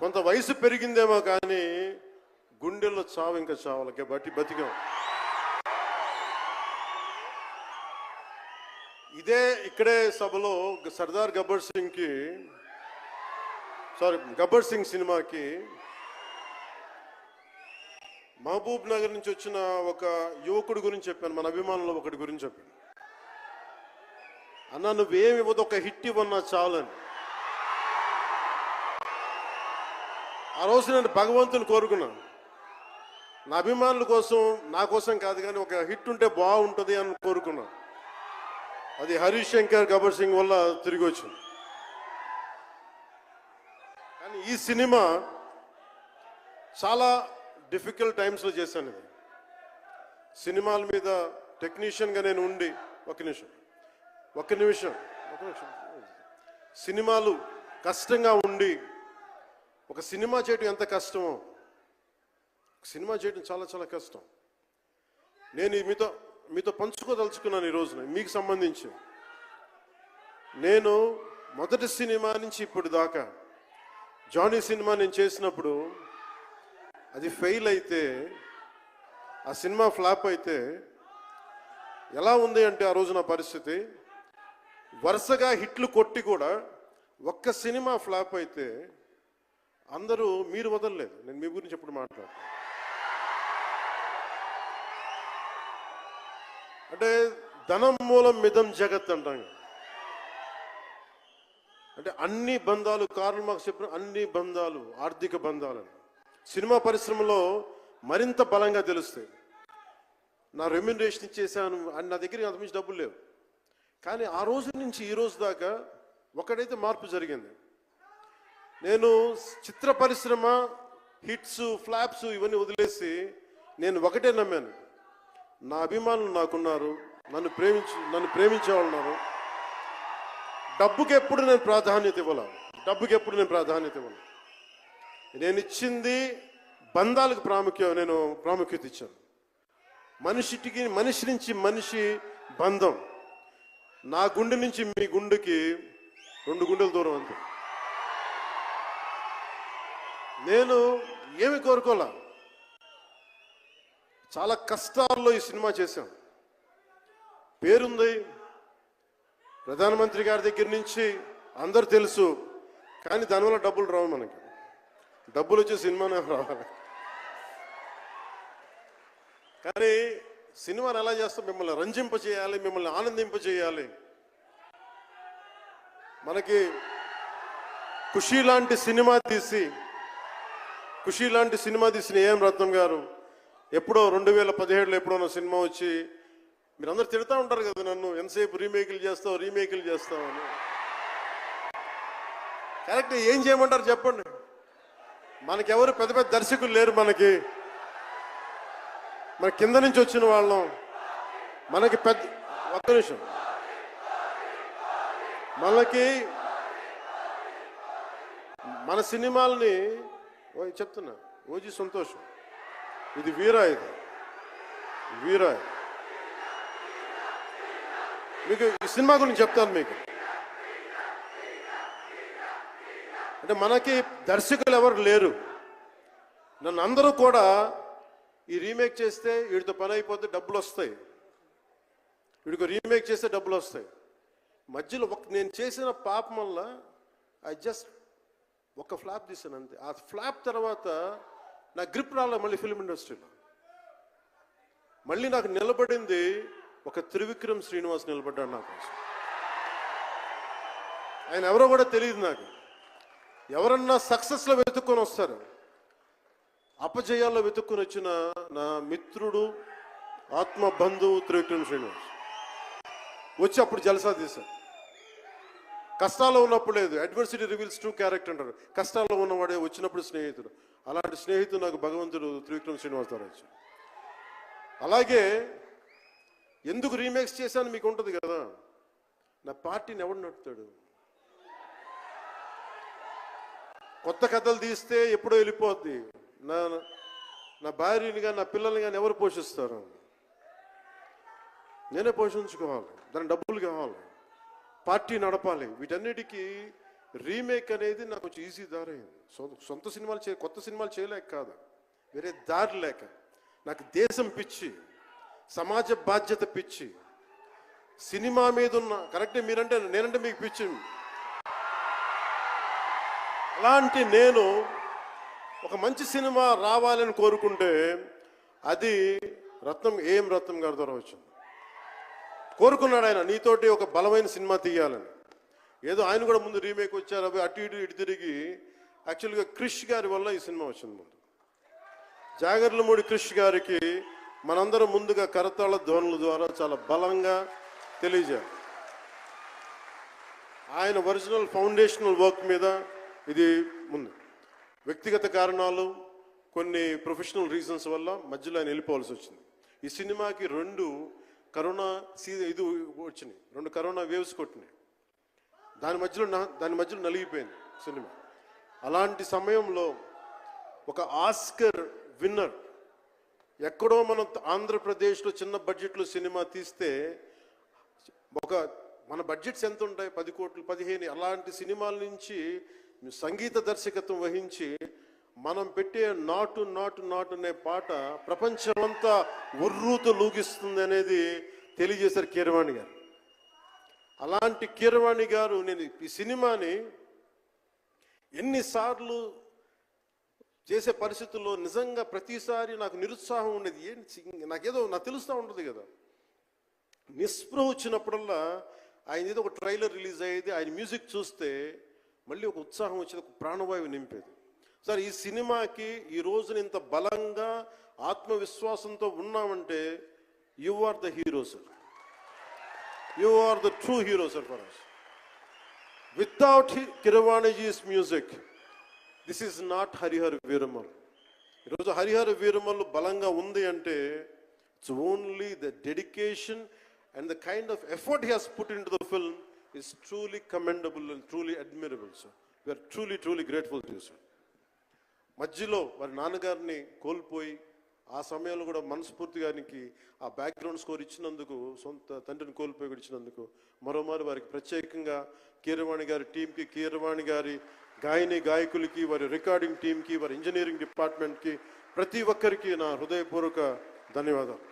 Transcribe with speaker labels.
Speaker 1: కొంత వయసు పెరిగిందేమో కానీ గుండెల్లో చావు ఇంకా చావాలి బట్టి బతికాం. ఇదే ఇక్కడే సభలో సర్దార్ గబ్బర్ సింగ్కి సారీ గబ్బర్ సింగ్ సినిమాకి మహబూబ్ నగర్ నుంచి వచ్చిన ఒక యువకుడి గురించి చెప్పాను మన అభిమానులు ఒకటి గురించి చెప్పాను. అన్న నువ్వేమి ఇవ్వదు ఒక హిట్ ఇవ్వన్నా చాలని. ఆ రోజు నేను భగవంతుని కోరుకున్నాను. నా అభిమానుల కోసం నా కోసం కాదు కానీ ఒక హిట్ ఉంటే బాగుంటుంది అని కోరుకున్నాను. అది హరీష్ శంకర్ గబర్ సింగ్ వల్ల తిరిగి వచ్చింది. కానీ ఈ సినిమా చాలా డిఫికల్ట్ టైమ్స్లో చేశాను ఇది సినిమాల మీద టెక్నీషియన్గా నేను ఉండి ఒక నిమిషం ఒక నిమిషం ఒక నిమిషం సినిమాలు కష్టంగా ఉండి ఒక సినిమా చేయడం ఎంత కష్టమో. సినిమా చేయడం చాలా చాలా కష్టం. నేను మీతో మీతో పంచుకోదలుచుకున్నాను ఈ రోజున మీకు సంబంధించి. నేను మొదటి సినిమా నుంచి ఇప్పుడు దాకా జానీ సినిమా నేను చేసినప్పుడు అది ఫెయిల్ అయితే ఆ సినిమా ఫ్లాప్ అయితే ఎలా ఉంది అంటే ఆ రోజు నా పరిస్థితి వరుసగా హిట్లు కొట్టి కూడా ఒక్క సినిమా ఫ్లాప్ అయితే అందరూ మీరు వదలలేదు. నేను మీ గురించి ఎప్పుడు మాట్లాడు అంటే ధనం మూలం మిదం జగత్ అంటాం అంటే అన్ని బంధాలు కార్ల్ మాకు చెప్పిన అన్ని బంధాలు ఆర్థిక బంధాలు. సినిమా పరిశ్రమలో మరింత బలంగా తెలుస్తాయి. నా రెమ్యునరేషన్ ఇచ్చేసాను అని నా దగ్గర అంతమించి డబ్బులు లేవు. కానీ ఆ రోజు నుంచి ఈ రోజు దాకా ఒకటైతే మార్పు జరిగింది. నేను చిత్ర పరిశ్రమ హిట్స్ ఫ్లాప్స్ ఇవన్నీ వదిలేసి నేను ఒకటే నమ్మాను. నా అభిమానులు నాకున్నారు నన్ను ప్రేమించు నన్ను ప్రేమించే వాళ్ళు ఉన్నారు. డబ్బుకి ఎప్పుడు నేను ప్రాధాన్యత ఇవ్వాల? డబ్బుకి ఎప్పుడు నేను ప్రాధాన్యత ఇవ్వను? నేను ఇచ్చింది బంధాలకు ప్రాముఖ్యం నేను ప్రాముఖ్యత ఇచ్చాను. మనిషికి మనిషి నుంచి మనిషి బంధం. నా గుండె నుంచి మీ గుండెకి రెండు గుండెల దూరం అంతే. నేను ఏమి కోరుకోలే? చాలా కష్టాల్లో ఈ సినిమా చేశాం. పేరుంది ప్రధానమంత్రి గారి దగ్గర నుంచి అందరు తెలుసు కానీ దానివల్ల డబ్బులు రావు మనకి. డబ్బులు వచ్చి సినిమానే రావాలి. కానీ సినిమాను ఎలా చేస్తాం? మిమ్మల్ని రంజింప చేయాలి మిమ్మల్ని ఆనందింప చేయాలి. మనకి ఖుషి లాంటి సినిమా తీసి ఖుషి లాంటి సినిమా తీసిన ఏం రత్నం గారు ఎప్పుడో రెండు వేల పదిహేడులో ఎప్పుడో నా సినిమా వచ్చి మీరందరూ తిడతా ఉంటారు కదా నన్ను ఎంతసేపు రీమేకులు చేస్తావు రీమేకులు చేస్తావు అని. కరెక్ట్ ఏం చేయమంటారు చెప్పండి. మనకెవరు పెద్ద పెద్ద దర్శకులు లేరు మనకి. మన కింద నుంచి వచ్చిన వాళ్ళం. మనకి పెద్ద ఒక్క నిమిషం. మనకి మన సినిమాల్ని ఓ చెప్తున్నా. ఓజీ సంతోషం. ఇది వీరా ఇది. వీరా మీకు ఈ సినిమా గురించి చెప్తాను మీకు. అంటే మనకి దర్శకులు ఎవరు లేరు. నన్ను అందరూ కూడా ఈ రీమేక్ చేస్తే వీడితో పని అయిపోతే డబ్బులు వస్తాయి. వీడికి రీమేక్ చేస్తే డబ్బులు వస్తాయి. మధ్యలో ఒక నేను చేసిన పాపం వల్ల ఐ జస్ట్ ఒక ఫ్లాప్ తీసాను అంతే. ఆ ఫ్లాప్ తర్వాత నా గ్రిప్ రాలే మళ్ళీ ఫిల్మ్ ఇండస్ట్రీలో. మళ్ళీ నాకు నిలబడింది ఒక త్రివిక్రమ్ శ్రీనివాస్ నిలబడ్డాడు నా కోసం. ఆయన ఎవరో కూడా తెలియదు నాకు. ఎవరన్నా సక్సెస్లో వెతుక్కొని వస్తారు. అపజయాల్లో వెతుక్కుని వచ్చిన నా మిత్రుడు ఆత్మ బంధువు త్రివిక్రమ్ శ్రీనివాస్. వచ్చి అప్పుడు జలసా తీశారు. కష్టాల్లో ఉన్నప్పుడు లేదు. అడ్వర్సిటీ రివీల్స్ టూ క్యారెక్టర్ అంటారు. కష్టాల్లో ఉన్నవాడే వచ్చినప్పుడు స్నేహితుడు. అలాంటి స్నేహితుడు నాకు భగవంతుడు త్రివిక్రమ్ శ్రీనివాస్ అలాగే ఎందుకు రీమేక్స్ చేశాను మీకు ఉంటుంది కదా? నా పార్టీని ఎవడు నడుపుతాడు? కొత్త కథలు తీస్తే ఎప్పుడో వెళ్ళిపోద్ది. నా నా భార్యని కానీ నా పిల్లల్ని కానీ ఎవరు పోషిస్తారు? నేనే పోషించుకోవాలి. దాని డబ్బులు కావాలి. పార్టీ నడపాలి. వీటన్నిటికీ రీమేక్ అనేది నాకు కొంచెం ఈజీ దారి అయింది సొంత సినిమాలు చే కొత్త సినిమాలు చేయలేక కాదు. వేరే దారి లేక. నాకు దేశం పిచ్చి సమాజ బాధ్యత పిచ్చి సినిమా మీద ఉన్న కరెక్టే మీరంటే నేనంటే మీకు పిచ్చి. అలాంటి నేను ఒక మంచి సినిమా రావాలని కోరుకుంటే అది రత్నం ఏం రత్నం గారి ద్వారా వచ్చింది. కోరుకున్నాడు ఆయన నీతోటి ఒక బలమైన సినిమా తీయాలని. ఏదో ఆయన కూడా ముందు రీమేక్ వచ్చారు అవి అటు ఇటు ఇటు తిరిగి యాక్చువల్గా క్రిష్ గారి వల్ల ఈ సినిమా వచ్చింది ముందు. జాగర్లమూడి క్రిష్ గారికి మనందరం ముందుగా కరతాళ ధ్వనుల ద్వారా చాలా బలంగా తెలియజేయాలి. ఆయన ఒరిజినల్ ఫౌండేషనల్ వర్క్ మీద ఇది ముందు. వ్యక్తిగత కారణాలు కొన్ని ప్రొఫెషనల్ రీజన్స్ వల్ల మధ్యలో ఆయన వెళ్ళిపోవాల్సి వచ్చింది. ఈ సినిమాకి రెండు కరోనా సీ ఇది వచ్చినాయి రెండు కరోనా వేవ్స్ కొట్టినాయి. దాని మధ్యలో నా- దాని మధ్యలో నలిగిపోయింది సినిమా. అలాంటి సమయంలో ఒక ఆస్కర్ విన్నర్ ఎక్కడో మనం ఆంధ్రప్రదేశ్లో చిన్న బడ్జెట్లో సినిమా తీస్తే ఒక మన బడ్జెట్స్ ఎంత ఉంటాయి? పది కోట్లు పదిహేను అలాంటి సినిమాల నుంచి సంగీత దర్శకత్వం వహించి మనం పెట్టే నాటు నాటు నాటు అనే పాట ప్రపంచమంతా ఉర్రూతో లూగిస్తుంది అనేది తెలియజేశారు కీరవాణి గారు. అలాంటి కీరవాణి గారు నేను ఈ సినిమాని ఎన్నిసార్లు చేసే పరిస్థితుల్లో నిజంగా ప్రతిసారి నాకు నిరుత్సాహం ఉండేది. ఏంటి నాకేదో నాకు తెలుస్తూ ఉంటుంది కదా. నిస్పృహ వచ్చినప్పుడల్లా ఆయన ఏదో ఒక ట్రైలర్ రిలీజ్ అయ్యేది ఆయన మ్యూజిక్ చూస్తే మళ్ళీ ఒక ఉత్సాహం వచ్చేది ఒక ప్రాణవాయువు నింపేది. సార్ ఈ సినిమాకి ఈ రోజున ఇంత బలంగా ఆత్మవిశ్వాసంతో ఉన్నామంటే you are the hero sir you are the true hero sir for us without Keeravaniji's music this is not Harihara Veeramallu ఈరోజు హరిహర వీరమల్ బలంగా ఉంది అంటే it's only the dedication and the kind of effort he has put into the film is truly commendable and truly admirable sir we're truly truly grateful to sir మధ్యలో వారి నాన్నగారిని కోల్పోయి ఆ సమయంలో కూడా మనస్ఫూర్తిగానికి ఆ బ్యాక్గ్రౌండ్ స్కోర్ ఇచ్చినందుకు సొంత తండ్రిని కోల్పోయి కూడా ఇచ్చినందుకు మరోమారు వారికి ప్రత్యేకంగా కీరవాణి గారి టీంకి కీరవాణి గారి గాయని గాయకులకి వారి రికార్డింగ్ టీంకి వారి ఇంజనీరింగ్ డిపార్ట్మెంట్కి ప్రతి ఒక్కరికి నా హృదయపూర్వక ధన్యవాదాలు.